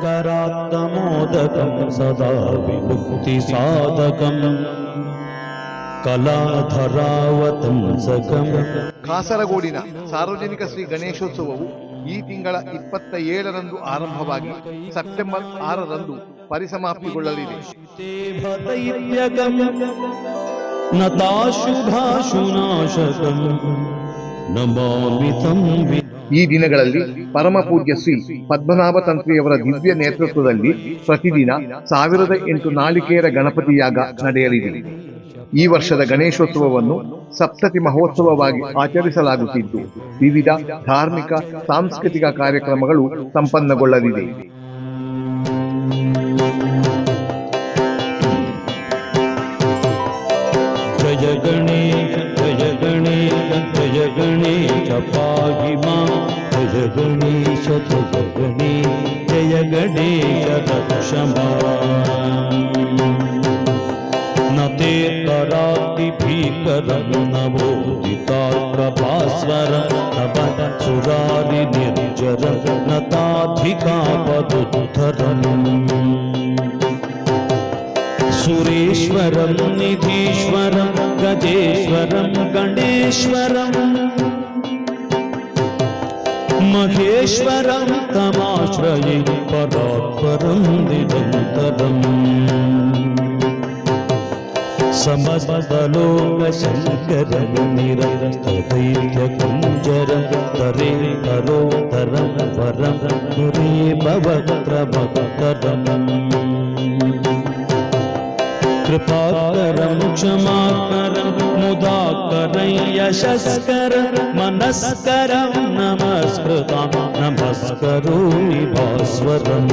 करात्तमोदकं सदा विमुक्तिसाधकम् कलाधरावतंसकम् ಕಾಸರಗೋಡಿನ ಸಾರ್ವಜನಿಕ ಶ್ರೀ ಗಣೇಶೋತ್ಸವವು ಈ ತಿಂಗಳ ಇಪ್ಪತ್ತ ಏಳರಂದು ಆರಂಭವಾಗಿ ಸೆಪ್ಟೆಂಬರ್ ಆರರಂದು ಪರಿಸಮಾಪ್ತಿಗೊಳ್ಳಲಿದೆ भदैत्यकम् नताशुभाशुनाशकम् नमामि तं वि ಈ ದಿನಗಳಲ್ಲಿ ಪರಮ ಪೂಜ್ಯ ಶ್ರೀ ಪದ್ಮನಾಭ ತಂತ್ರಿಯವರ ದಿವ್ಯ ನೇತೃತ್ವದಲ್ಲಿ ಪ್ರತಿದಿನ ಸಾವಿರದ ಎಂಟು ನಾಲಿಕೆಯರ ಗಣಪತಿ ಯಾಗ ನಡೆಯಲಿದೆ. ಈ ವರ್ಷದ ಗಣೇಶೋತ್ಸವವನ್ನು ಸಪ್ತತಿ ಮಹೋತ್ಸವವಾಗಿ ಆಚರಿಸಲಾಗುತ್ತಿದ್ದು, ವಿವಿಧ ಧಾರ್ಮಿಕ, ಸಾಂಸ್ಕೃತಿಕ ಕಾರ್ಯಕ್ರಮಗಳು ಸಂಪನ್ನಗೊಳ್ಳಲಿವೆ. ಜಯ ಗಣೇಶ ಜಯ ಗಣೇಶ ಜಯ ಗಣೇಶ. पाहि मां जय गणेश जय गणेश जय गणेश रक्ष माम्। न ते कराति भीकरं नवोदिताप्रभास्वरं न सुरारि निर्जरं न ताधिकापदुद्धरम् सुरेश्वरं निधीश्वरं गजेश्वरं गणेश्वरम् महेश्वरं तमाश्रये परात्परं निरन्तरम्। समस्तलोकशङ्करं निरस्तदैत्यकुञ्जरं तरे तरोदरं वरं पुरे भवत्रभक्तरम् कृपा करम क्षमा करम मुदा कर यशस कर मनस्करम नमस्कृता नमस्करोमि भास्वरम्।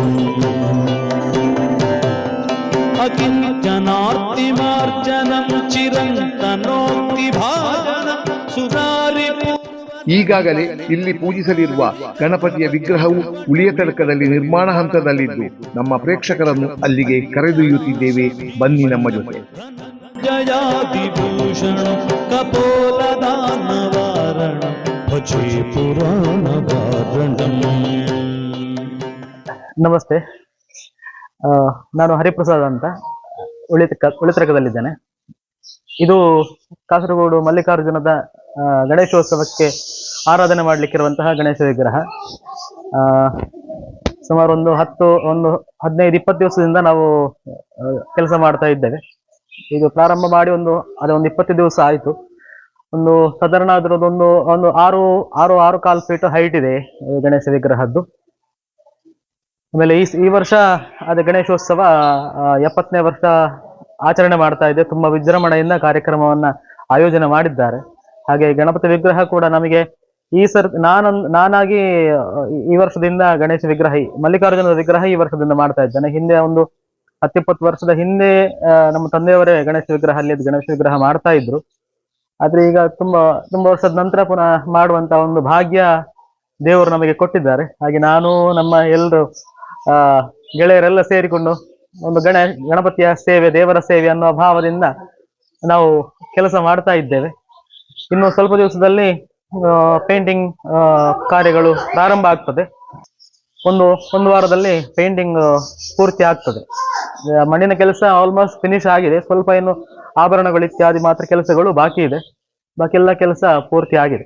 चिरंतनोक्ति भा ಈಗಾಗಲೇ ಇಲ್ಲಿ ಪೂಜಿಸಲಿರುವ ಗಣಪತಿಯ ವಿಗ್ರಹವು ಉಳಿಯತಡಕದಲ್ಲಿ ನಿರ್ಮಾಣ ಹಂತದಲ್ಲಿದ್ದು ನಮ್ಮ ಪ್ರೇಕ್ಷಕರನ್ನು ಅಲ್ಲಿಗೆ ಕರೆದೊಯ್ಯುತ್ತಿದ್ದೇವೆ. ಬನ್ನಿ ನಮ್ಮ ಜೊತೆ. ಜಯಾದಿಭೂಷಣ ಕಪೋಲದಾನವಾರಣ ನಮಸ್ತೆ. ನಾನು ಹರಿಪ್ರಸಾದ್ ಅಂತ. ಉಳಿತ ಉಳಿತರಕದಲ್ಲಿದ್ದೇನೆ ಇದು ಕಾಸರಗೋಡು ಮಲ್ಲಿಕಾರ್ಜುನದ ಗಣೇಶೋತ್ಸವಕ್ಕೆ ಆರಾಧನೆ ಮಾಡಲಿಕ್ಕಿರುವಂತಹ ಗಣೇಶ ವಿಗ್ರಹ. ಸುಮಾರು ಒಂದು ಹತ್ತು, ಒಂದು ಹದಿನೈದು, ಇಪ್ಪತ್ತು ದಿವಸದಿಂದ ನಾವು ಕೆಲಸ ಮಾಡ್ತಾ ಇದ್ದೇವೆ. ಇದು ಪ್ರಾರಂಭ ಮಾಡಿ ಒಂದು, ಅದೇ ಒಂದು ಇಪ್ಪತ್ತು ದಿವಸ ಆಯಿತು. ಒಂದು ಸಾಧಾರಣ ಅದರದ್ದು ಒಂದು ಆರು ಆರು ಆರು ಕಾಲು ಫೀಟ್ ಹೈಟ್ ಇದೆ ಗಣೇಶ ವಿಗ್ರಹದ್ದು. ಆಮೇಲೆ ಈ ಈ ವರ್ಷ ಅದೇ ಗಣೇಶೋತ್ಸವ ಎಪ್ಪತ್ತನೇ ವರ್ಷ ಆಚರಣೆ ಮಾಡ್ತಾ ಇದೆ. ತುಂಬಾ ವಿಜೃಂಭಣೆಯಿಂದ ಕಾರ್ಯಕ್ರಮವನ್ನ ಆಯೋಜನೆ ಮಾಡಿದ್ದಾರೆ. ಹಾಗೆ ಗಣಪತಿ ವಿಗ್ರಹ ಕೂಡ ನಮಗೆ ಈ ಸರ್ ನಾನೊಂದು ನಾನಾಗಿ, ಈ- ವರ್ಷದಿಂದ ಗಣೇಶ ವಿಗ್ರಹ ಮಲ್ಲಿಕಾರ್ಜುನದ ವಿಗ್ರಹ ಈ ವರ್ಷದಿಂದ ಮಾಡ್ತಾ ಇದ್ದೇನೆ. ಹಿಂದೆ ಒಂದು ಹತ್ತಿಪ್ಪತ್ತು ವರ್ಷದ ಹಿಂದೆ ನಮ್ಮ ತಂದೆಯವರೇ ಗಣೇಶ ವಿಗ್ರಹ, ಅಲ್ಲಿ ಗಣೇಶ ವಿಗ್ರಹ ಮಾಡ್ತಾ ಇದ್ರು. ಆದ್ರೆ ಈಗ ತುಂಬಾ ತುಂಬಾ ವರ್ಷದ ನಂತರ ಪುನಃ ಮಾಡುವಂತ ಒಂದು ಭಾಗ್ಯ ದೇವರು ನಮಗೆ ಕೊಟ್ಟಿದ್ದಾರೆ. ಹಾಗೆ ನಾನು, ನಮ್ಮ ಎಲ್ಲರೂ ಆ, ಗೆಳೆಯರೆಲ್ಲ ಸೇರಿಕೊಂಡು ಒಂದು ಗಣ, ಗಣಪತಿಯ ಸೇವೆ, ದೇವರ ಸೇವೆ ಅನ್ನೋ ಭಾವದಿಂದ ನಾವು ಕೆಲಸ ಮಾಡ್ತಾ ಇದ್ದೇವೆ. ಇನ್ನು ಸ್ವಲ್ಪ ದಿವಸದಲ್ಲಿ ಪೇಂಟಿಂಗ್ ಕಾರ್ಯಗಳು ಪ್ರಾರಂಭ ಆಗ್ತದೆ. ಒಂದು ಒಂದು ವಾರದಲ್ಲಿ ಪೇಂಟಿಂಗ್ ಪೂರ್ತಿ ಆಗ್ತದೆ. ಮಣ್ಣಿನ ಕೆಲಸ ಆಲ್ಮೋಸ್ಟ್ ಫಿನಿಶ್ ಆಗಿದೆ. ಸ್ವಲ್ಪ ಇನ್ನು ಆಭರಣಗಳು ಇತ್ಯಾದಿ ಮಾತ್ರ ಕೆಲಸಗಳು ಬಾಕಿ ಇದೆ. ಬಾಕಿ ಎಲ್ಲ ಕೆಲಸ ಪೂರ್ತಿ ಆಗಿದೆ.